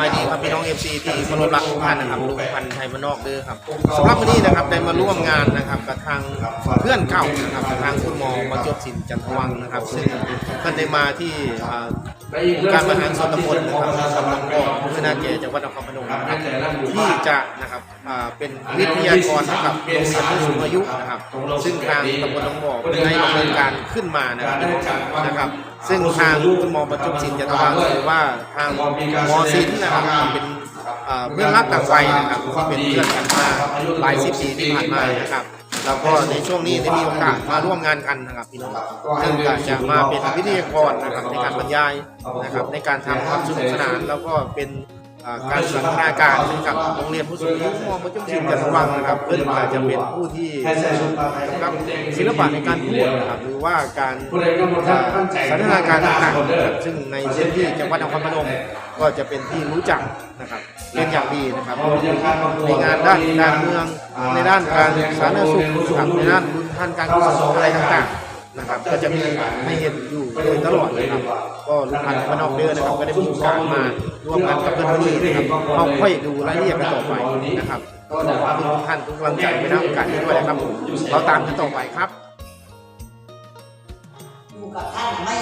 บายดีครับพี่น้องเอฟซีที่เคารพรักทุกท่านนะครับลุงพันธ์ไทยมานอกเด้อครับสำหรับวันนี้นะครับได้มาร่วมงานนะครับกับทางเพื่อนเก่านะครับทางคุณหมอมาจบสินจันทวังนะครับ ซึ่งท่านได้มาที่การบริหารส่วนตำบลนะครับสำหรับก็พัฒนาเกจังหวัดนครพนมนะครับที่จะนะครับ เป็นวิทยากรนะครับโรงเรียนผู้สูงอายุนะครับ ซึ่งทางตำบลหนองบ่อได้ดำเนินการขึ้นมานะครับนะครับ ซึ่งทางคุณหมอบรรจุสินจะทางหรือว่าทางหมอศิลป์นะครับเป็นเบื้องลับต่างไฟนะครับเป็นเพื่อนกันมาหลายสิบปีที่ผ่านมานะครับแล้วก็ในช่วงนี้ได้มีโอกาสมาร่วมงานกันนะครับพี่น้องซึ่งก็จะมาเป็นวิทยากรนะครับในการบรรยายนะครับในการทำความสนุกสนานแล้วก็เป็น การสันทนาการกับโรงเรียนผู้สูงอายุมองประจุมชินจันทวังนะครับ เพื่อนอาจจะเป็นผู้ที่กับศิลปะในการพูดนะครับหรือว่าการสันทนาการต่างๆนะครับซึ่งในพื้นที่จังหวัดนครพนมก็จะเป็นที่รู้จักนะครับเป็นอย่างดีนะครับในงานด้านการเมืองในด้านการสาธารณสุขในด้านบุญท่านการกุศลอะไรต่างๆ นะครับ ก็จะมีให้เห็นอยู่โดยตลอดนะครับก็ลุงพันธ์พนอกเดือนนะครับก็ได้มีโอกาสมาร่วมงานกับเพื่อนๆนะครับเราค่อยดูรายละเอียดกันต่อไปนะครับก็ขอบคุณทุกท่านทุกกำลังใจไปนะโอกาสนี้ด้วยนะครับผมเราตามกันต่อไปครับอยู่กับท่านไม่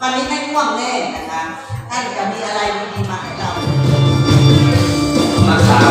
วันนี้ไม่ง่วงแน่นะคะท่านจะมีอะไรดีมาให้เรามาข่า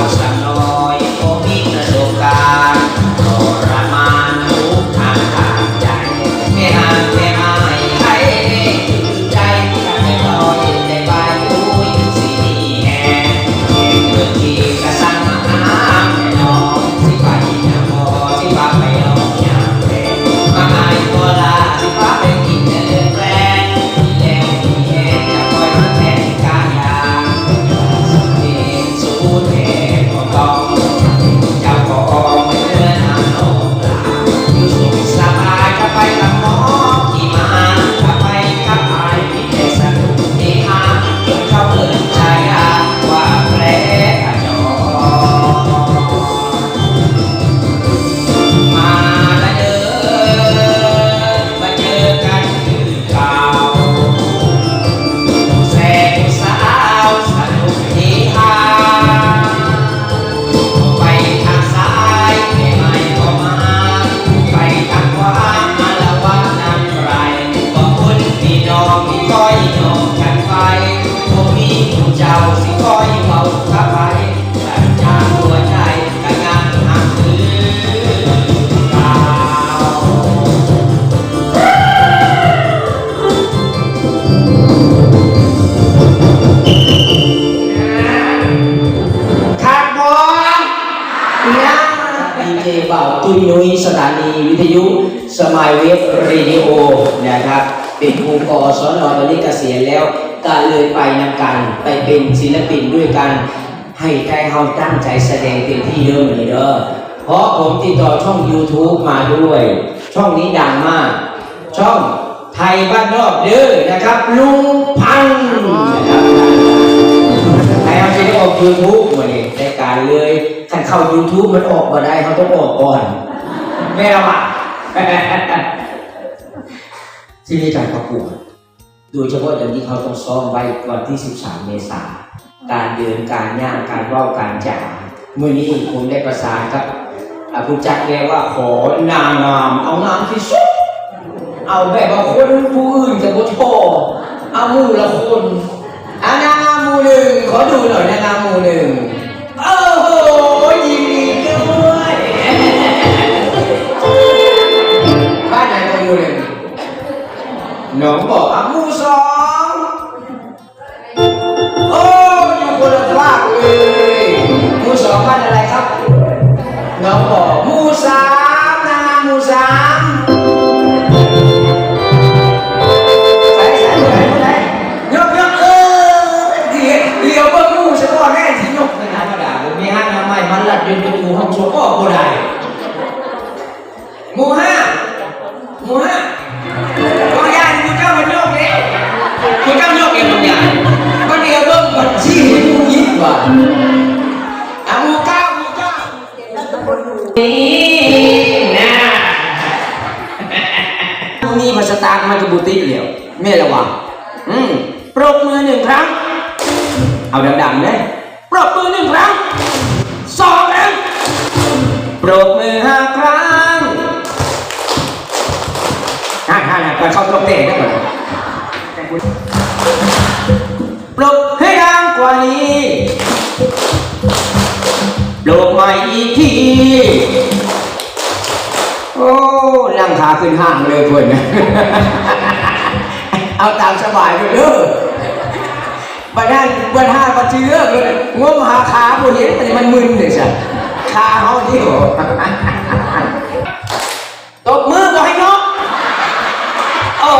ก็เลยไปนำกันไปเป็นศิลปินด้วยกัน ให้ใจเฮาตั้งใจแสดงเต็มที่เด้อเลยเด้อเพราะผมติดต่อช่อง YouTube มาด้วย ช่องนี้ดังมาก ช่องไทยบ้านนอกเด้อนะครับลุงพันธ์นะครับให้เขาจะได้ออกยูทูบมาเนี่ยรายการเลยถ้าเข้า YouTube มันออกมาได้เขาต้องออกก่อนไม่เอาอะที่มีการประกวด โดยเฉพาะอย่างที่เขาต้องซ้อมไว้วันที่ 13 เมษายนการเดินการย่างการว่าการจ่าเมื่อนี้ผมได้ประสานครับอ่าผู้จัดเรียกว่าขอนางงาม เอางามที่สุด เอาแบบว่าคนผู้อื่นจะบ่โทเอาหมูละคนอานางงามหมูหนึ่งขอดูหน่อยนางงามหมูหนึ่งโอ้โหยินดีด้วยบ้านไหนเป็นหมู่หนึ่ง น้องบอกอะหมู่สองโอ้อยู่คนละภาคเลยมู่สองบ้านอะไรครับ อามูเก้าหมูเก้านี่นะตรงนี้ภาษาตมันจะบุตรีเหลียวไม่ระวังอืมปรบมือหนึ่งครั้ง เอาดังๆเลยปรบมือหนึ่งครั้งสองครั้งปรบมือห้าครั้งห้าห้าห้าก่อนเข้าตรงเตะ ดังกใหม่อีกทีโอ้ลังขาขึ้นห้างเลยเพื่อนเอาตามสบายเลยเด้อบัดนั้นบัดห้าบัดเชื้อเลยงมหาขาบ่เห็นมันมันมึนเลยสิขาเขาที่หัวตบมือก็ให้นกโอ้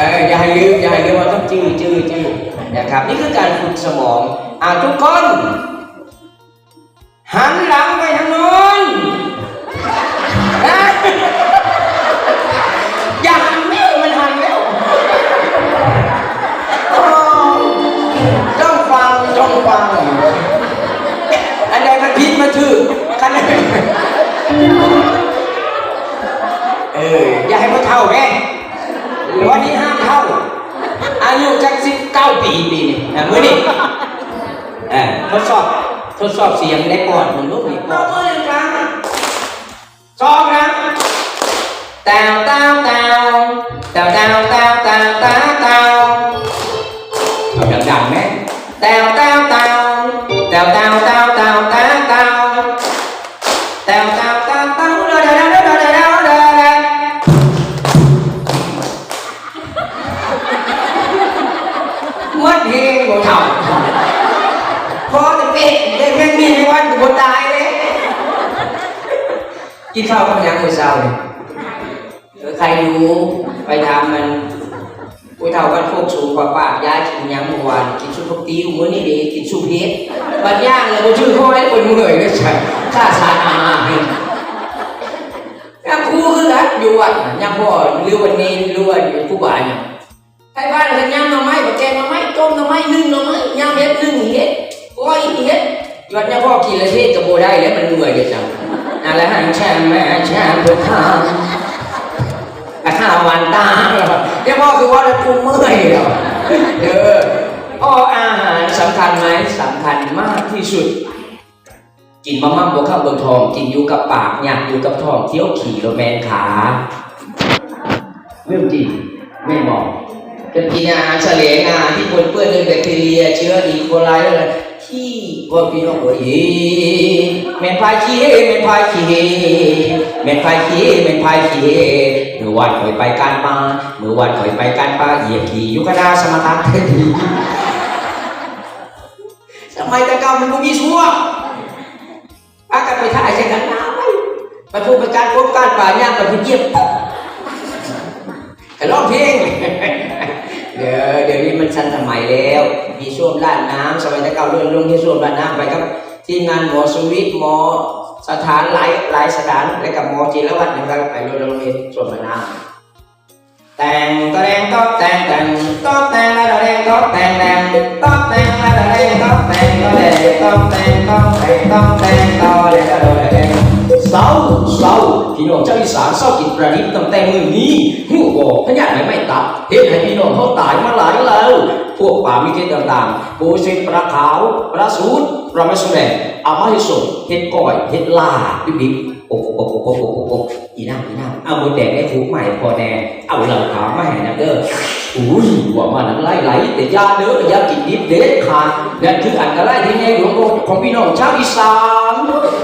อออย่าให้ลืมอย่าให้ลืมว่าต้องจื้อจื้อจื้อนะครับ นี่คือการฝึกสมองอ่าทุกคน หันหลังไปทางโน้นอย่าหันไม่มันหันแล้วต้องฟังต้องฟังอันใดมันผิดมันถือกันเลยเอออย่าให้มันเท่าแม่วันนี้ห้ามเท่า อายุจักสิบเก้าปีปีนี้นะมือนี่เออทดสอบทดสอบเสียงในปอดมันลูกนี่ปอดมือหนึ่งครั้งสองครั้งแตวแตวแตวแตวแตวแตวแตว เพลงหัวเข่าพอจะเป็ดเด็กแม่มีในวันกูตายเลยกินข้าวกับยังมื้อเช้าเนี่ยเออใครรู้ไปทำมันผู้เฒ่ากันโคกสูงกว่าปากยายกินยังเมื่อวานกินซุปพวกติ้วมื้อนี้ดีกินซุปเฮ็ดบัดย่างเลยบ่ชื่อห้อยคนเมื่อยเลยใช่ข้าสารอาหารยังครูคือกันอยู่วัดน่ะยังพ่อหรือวันนี้หรือว่าผู้บ่ายเนี่ยไทยบ้านกันย่าง ม้ต้มหน่อไม้นึ่งหน่อไม้ย่างเห็ดนึ่งเห็ดก้อยเห็ดยอดเนี่ยพ่อกินเลยเทศกับโบได้แล้วมันเหนื่อยเดี๋ยวจังอะไรให้แช่แม่แช่เพื่อข้าวแต่ข้าววันตาเดี๋ยพ่อคือว่าจะกูเมื่อยแล้วเด้ออ้ออาหารสำคัญไหมสำคัญมากที่สุดกินมะม่าบวข้าวบนทองกินอยู่กับปากอยากอยู่กับท้องเที่ยวขี่รถแมนขาเรื่องจริงไม่บอก จะกินอาหารเฉลงอาหารที่ปนเปื้อนด้วยแบคทีเรีย เชื้ออีโคไลอะไรที่ว่าพี่น้องบอกเฮ้เมนพายขี้เมนพายขี้เมนพายขี้เมนพายขี้เมื่อวันข่อยไปการมาเมื่อวันข่อยไปการปาเหยียบขี่ยุคดาสมถะเทดีสมัยต่เกามันบ่มีชั่วพากันไปถ่ายใส่กันน้ำไปไปพูดประจานพบการป่าย่างไปเยี่ยม ร้องเพลงเดี๋ยวเดี๋ยวนี้มันทันสมัยแล้ว มีช่วงราดน้ำสมัยตะเก่าเรื่องลงที่ช่วงราดน้ำไปครับ ทีมงานหมอสวิทย์หมอสถานหลายหลายสถานและกับหมอจิรวัฒน์นะครับไปรณรงค์เรียนช่วงราดน้ำแต่งตะแดงก็แต่งแต่งก็แต่งตะแดงก็แต่งแต่งก็แต่งตะแดงก็แต่งก็แต่งก็แต่งก็แต่งก็แต่งก็แต่งก็แต่ง เศร้าเศร้าพี่น้องเจ้าอีสานเศร้ากินประดิษฐ์ตั้งแต่มือนี้หูบอกพญาไม่ไม่ตับเห็นให้พี่น้องเขาตายมาหลายแล้ว พวกป่ามิเกตต่างๆปูสิปลาขาวปลาสูดปลาไม่สุแดงอามาให้สดเห็ดก้อยเห็ดลาดิบๆโอ้โหโอ้โหโอ้โหโอ้โหอีน่าอีน่าเอาหมดแดงได้ถูกใหม่พอแดงเอาเหล่าขาวมาให้นะเด้ออุ้ยว่ามันน้ำลายไหลแต่ยาเด้ออยากินดิบเด็ดขาดนั่นคืออันตรายที่แน่หลวงของพี่น้องชาวอีสาน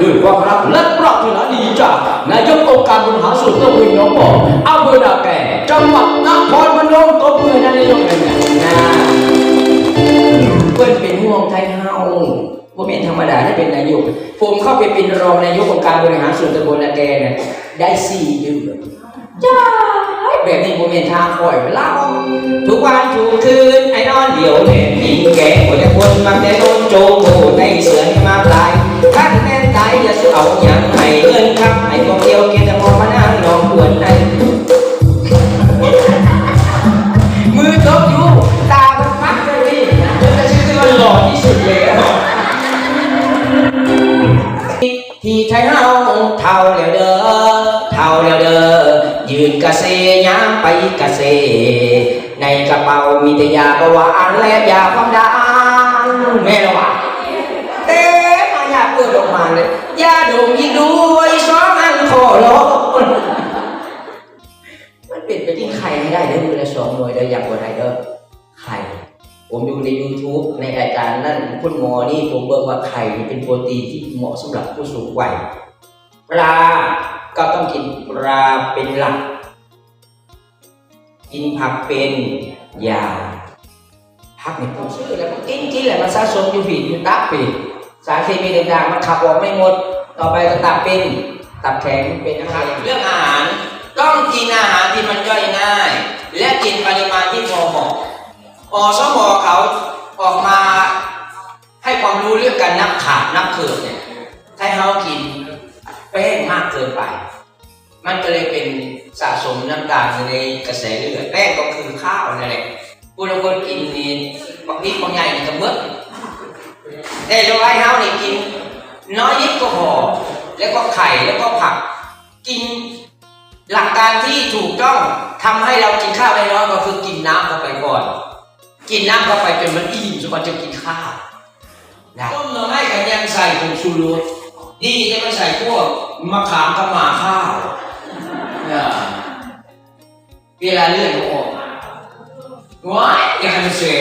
ด้วยความรักและปรารถนาดีจากนายกองค์การบริหารส่วนตำบลหนองบ่ออำเภอนาแก่จังหวัดนครพนมตบมือให้นายกเลยนะเพื่อนเป็นห่วงไทยเฮาว่าเป็นธรรมดาได้เป็นนายก ผมเข้าไปเป็นรองนายกองค์การบริหารส่วนตำบลนาแกเนี่ยได้สี่เดือนจ้าแบบนี้โมเมนทางคอยเล่าทุกวันทุกคืนไอ้นอนเดียวเล่นยิงแกงคนแต่คนมักแต่โดนโจมโหในเสือมาปลาย แม่นตายอย่าสู้เอาอย่างให้เงินครับไอ้พวกเดียวเกินแต่พอมานั่งนอนปวดในมือตบอยู่ตามันพักเลยพี่จนจะชื่อมันหล่อที่สุดเลยอะที่ไทยเฮาเท่าแล้วเด้อเท่าแล้วเด้อยืนกะเซยามไปกะเซ ในกระเป๋ามีแต่ยาเบาหวานและยาความดันแม่ละวะเผมดูใน YouTube ในรายการนั่นคุณหมอนี่ผมเบิกว่าไข่เป็นโปรตีนที่เหมาะสำหรับผู้สูงวัยปลาก็ต้องกินปลาเป็นหลัก กินผักเป็นยาผักเนี่ยผมซื้อแล้วก็กินกินแหละมันสะสมอยู่ผิดอยู่ตับผิดสารเคมีต่างๆมันขับออกไม่หมด ต่อไปก็ตับเป็นตับแข็งเป็นนะครับเรื่องอาหารต้องกินอาหารที่มันย่อยง่าย และกินปริมาณที่พอเหมาะอสมเขาอ นับขาดนับเขิดเนี่ยให้เขากินแป้งมากเกินไป มันก็เลยเป็นสะสมน้ำตาลในกระแสเลือดแป้งก็คือข้าวนั่นแหละผู้บางคนกินนี่บางทีบางใหญ่นี่ก็เบิดแต่เราไอ้เฮานี่กิน น้อยนิดก็พอแล้วก็ไข่แล้วก็ผัก กินหลักการที่ถูกต้องทำให้เรากินข้าวได้น้อยก็คือกินน้ำเข้าไปก่อน กินน้ำเข้าไปจนมันอิ่มจนมันจะกินข้าว นะต้มหน่อไม้กันยังใส่ผงชูรสดีจะไม่ใส่พวกมะขามกับหมาข้าวเนี่ยเวลาเลือดมันออกว้ายอย่าให้มันเสีย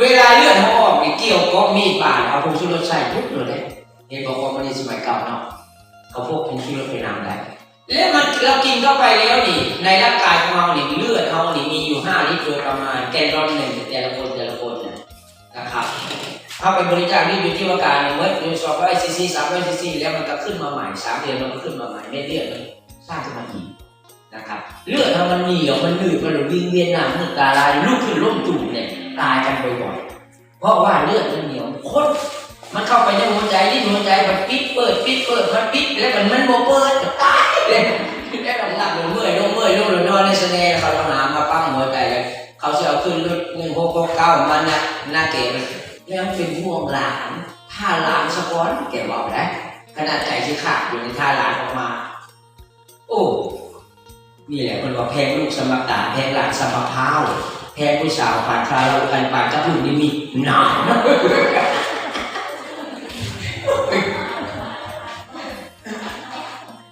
เวลาเลือดมันออกนี่เกี่ยวก็มีดบาดเอาผงชูรสใส่ทุกเลยเห็นบอกว่ามันในสมัยเก่าเนาะเขาพวกผงชูรสไปนำได้แล้วมันเรากินเข้าไปแล้วนี่ ในร่างกายของเรานี่เลือดเรานี่มีอยู่5ลิตรโดยประมาณแกลลอนหนึ่งแต่ละคน เข้าไปบริจาคนี่อยู่ที่ว่าการเนี่ยเมื่อดูสองร้อยซีซีสามร้อยซีซีแล้วมันก็ขึ้นมาใหม่สามเดือนมันก็ขึ้นมาใหม่ไม่เลือดมันสร้างขึ้นมาอีกนะครับเลือดเรามันเหนียวมันหนืดมันวิ่งเวียนหน้ามันตาลายลุกขึ้นล้มจุ่มเนี่ยตายกันบ่อยๆเพราะว่าเลือดมันเหนียวข้นมันเข้าไปในหัวใจที่หัวใจมันปิดเปิดปิดเปิดมันปิดแล้วมันมันโมเปิดตายเลยได้ลงหลับลงเมื่อยลงเมื่อยลงลงนอนในเสเน่เขาลงน้ำมาปั้มหัวใจเลยเขาจะเอาขึ้นรถหนึ่งหกหกเก้ามันนะหน้าเก๋มัน ยังเป็นห่วงหลานท่าหลานสะก้อนแกบอกได้ขนาดใจที่ขาดอยู่ในท่าหลานออกมา โอ้นี่แหละคนว่าแพงลูกสมัครตาแพงหลานสมัครเท้าแพงผู้สาวผ่านคราวเกันปานกับผู้นี้มีหนาว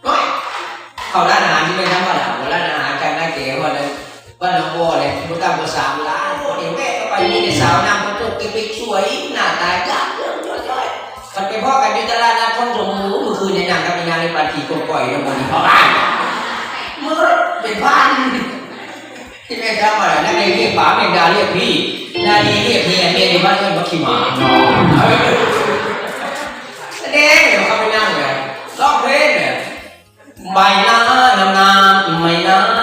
โอ้ยเข้าร้นอาไม่ธร ตี้กงก่อยแล้วมันพ่อบ้าเมื่อเป็นพันที่แม่ทำอะไรนั่นเองเรียกป๋าเรียกดาเรียกพี่นาดีเรียกเมียเมียในบ้านเรียกบักขี้หมาน้องแสดงเดี๋ยวเขาไปนั่งเลยร้องเพลงเนี่ยใบหน้างามงามๆไม่น่าใ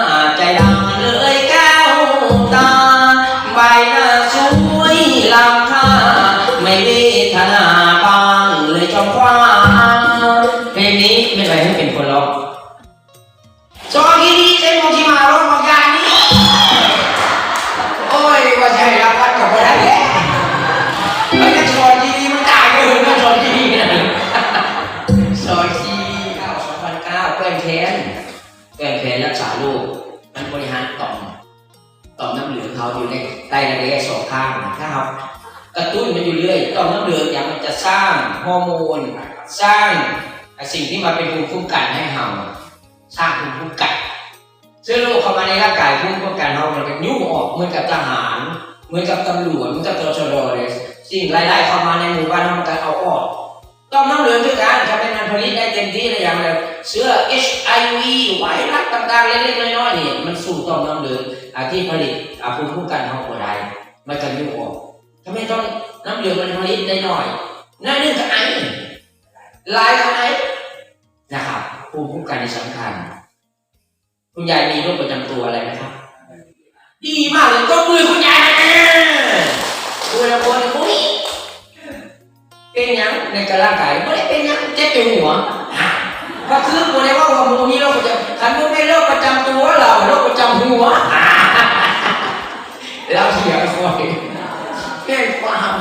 ข้างนะครับ กระตุ้นมันอยู่เรื่อยต่อมน้ำเหลืองอย่างมันจะสร้างฮอร์โมน สร้างสิ่งที่มาเป็นภูมิคุ้มกันให้เราสร้างภูมิคุ้มกันเชื้อโรคเข้ามาในร่างกายภูมิคุ้มกันเรามันก็ยุ่งออกเหมือนกับทหาร เหมือนกับตำรวจเหมือนกับตชดเลยสิ่งไร้เข้ามาในหมู่บ้านเรามันก็เอาออกต้อมน้ำเหลืองคือการทำให้มันผลิตได้เต็มที่เลยอย่างแบบเชื้อ HIV ไวรัสต่างๆเล็กๆน้อยๆนี่มันสู่ต่อมน้ำเหลืองที่ผลิตภูมิคุ้มกันของคนใด มันจะยุ่งออกทำไมต้องน้ำเหลืองมันผลิตได้หน้อยนั่นนึงก็ไอลายขนาดไหนะครับภูมิคุ้มกันนี่สำคัญ คุณยายมีโรคประจำตัวอะไรไหมครับ ดีมากเลยก็มือคุณยายนะคุณละคนอุ้ยเป็นยังในกระร่างกายไม่ได้เป็นยังเจ็บอยู่หัวก็คือคนได้ว่าว่ามมีโรคประจำคันมึงไม่โรคประจำตัวเราโรคประจำหัวเราเสียคน แก้ความ